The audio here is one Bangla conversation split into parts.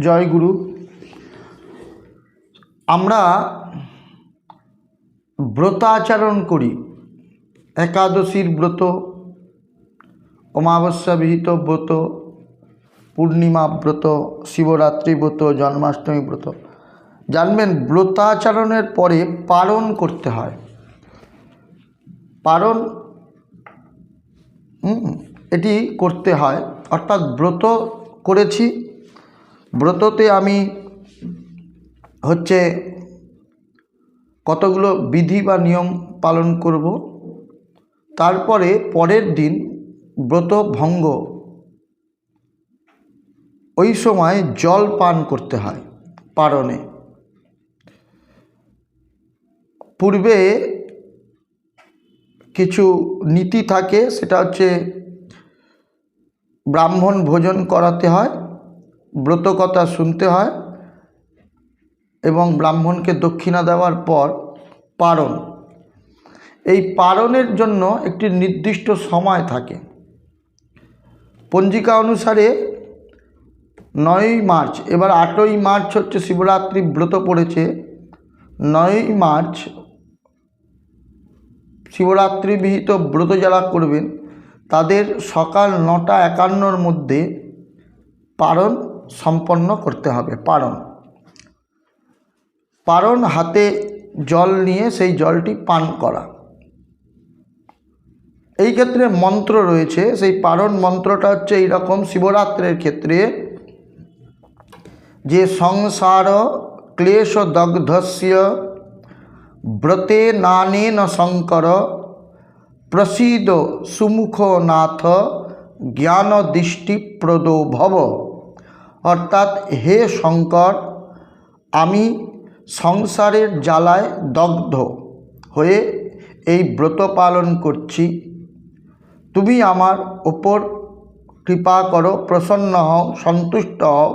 জয় গুরু। আমরা ব্রতাচরণ করি, একাদশীর ব্রত, অমাবস্যা বিহিত ব্রত, পূর্ণিমা ব্রত, শিবরাত্রি ব্রত, জন্মাষ্টমী ব্রত। জানবেন, ব্রতাচরণের পরে পালন করতে হয়। পালন এটি করতে হয়। অর্থাৎ ব্রত করেছি ব্রততে আমি হচ্ছে কতগুলো বিধি বা নিয়ম পালন করব? তারপরে পরের দিন ব্রত ভঙ্গ। ওই সময় জল পান করতে হয় পারণে পূর্বে কিছু নীতি থাকে, সেটা হচ্ছে ব্রাহ্মণ ভোজন করাতে হয় ব্রতকথা শুনতে হয় এবং ব্রাহ্মণকে দক্ষিণা দেওয়ার পর পারণ। এই পারণের জন্য একটি নির্দিষ্ট সময় থাকে। পঞ্জিকা অনুসারে নয়ই মার্চ, এবার আটই মার্চ হচ্ছে শিবরাত্রি, ব্রত পড়েছে। নয়ই মার্চ শিবরাত্রি বিহিত ব্রত যারা করবেন, তাদের সকাল নটা একান্নর মধ্যে পারণ সম্পন্ন করতে হবে, পারণ। পারণ হাতে জল নিয়ে সেই জলটি পান করা। এই ক্ষেত্রে মন্ত্র রয়েছে, সেই পারণ মন্ত্রটা হচ্ছে এইরকম শিবরাত্রের ক্ষেত্রে যে সংসার ক্লেশ দগ্ধস্য ব্রতে নানেন শঙ্কর প্রসীদ সুমুখনাথ জ্ঞান দৃষ্টিপ্রদো ভব। অর্থাৎ হে শঙ্কর, আমি সংসারের জ্বালায় দগ্ধ হয়ে এই ব্রত পালন করছি। তুমি আমার ওপর কৃপা করো, প্রসন্ন হও, সন্তুষ্ট হও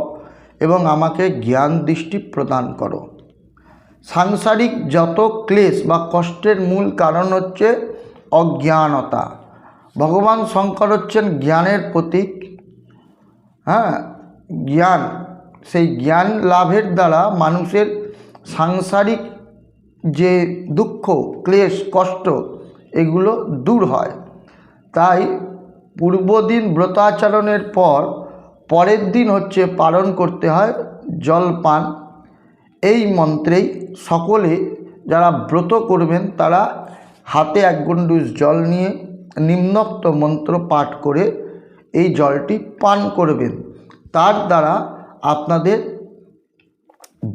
এবং আমাকে জ্ঞান দৃষ্টি প্রদান করো। সাংসারিক যত ক্লেশ বা কষ্টের মূল কারণ হচ্ছে অজ্ঞানতা। ভগবান শঙ্কর হচ্ছেন জ্ঞানের প্রতীক। হ্যাঁ জ্ঞান, সেই জ্ঞান লাভের দ্বারা মানুষের সাংসারিক যে দুঃখ, ক্লেশ, কষ্ট, এগুলো দূর হয়। তাই পূর্বদিন ব্রতাচরণের পর পরের দিন হচ্ছে পালন করতে হয় জলপান। এই মন্ত্রেই সকলে যারা ব্রত করবেন, তারা হাতে এক গণ্ডুষ জল নিয়ে নিম্নোক্ত মন্ত্র পাঠ করে এই জলটি পান করবেন। তার দ্বারা আপনাদের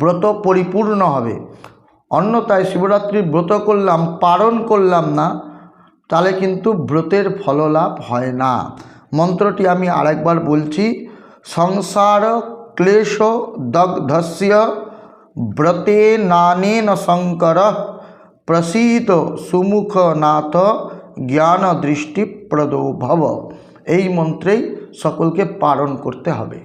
ব্রত পরিপূর্ণ হবে। অন্যতায় শিবরাত্রির ব্রত করলাম, পালন করলাম না, তাহলে কিন্তু ব্রতের ফললাভ হয় না। মন্ত্রটি আমি আরেকবার বলছি, সংসার ক্লেশ দগ্ধস্য ব্রতে নানেন শঙ্কর প্রসীত সুমুখনাথ জ্ঞান দৃষ্টি প্রদো ভব এই মন্ত্রেই সকলকে পালন করতে হবে।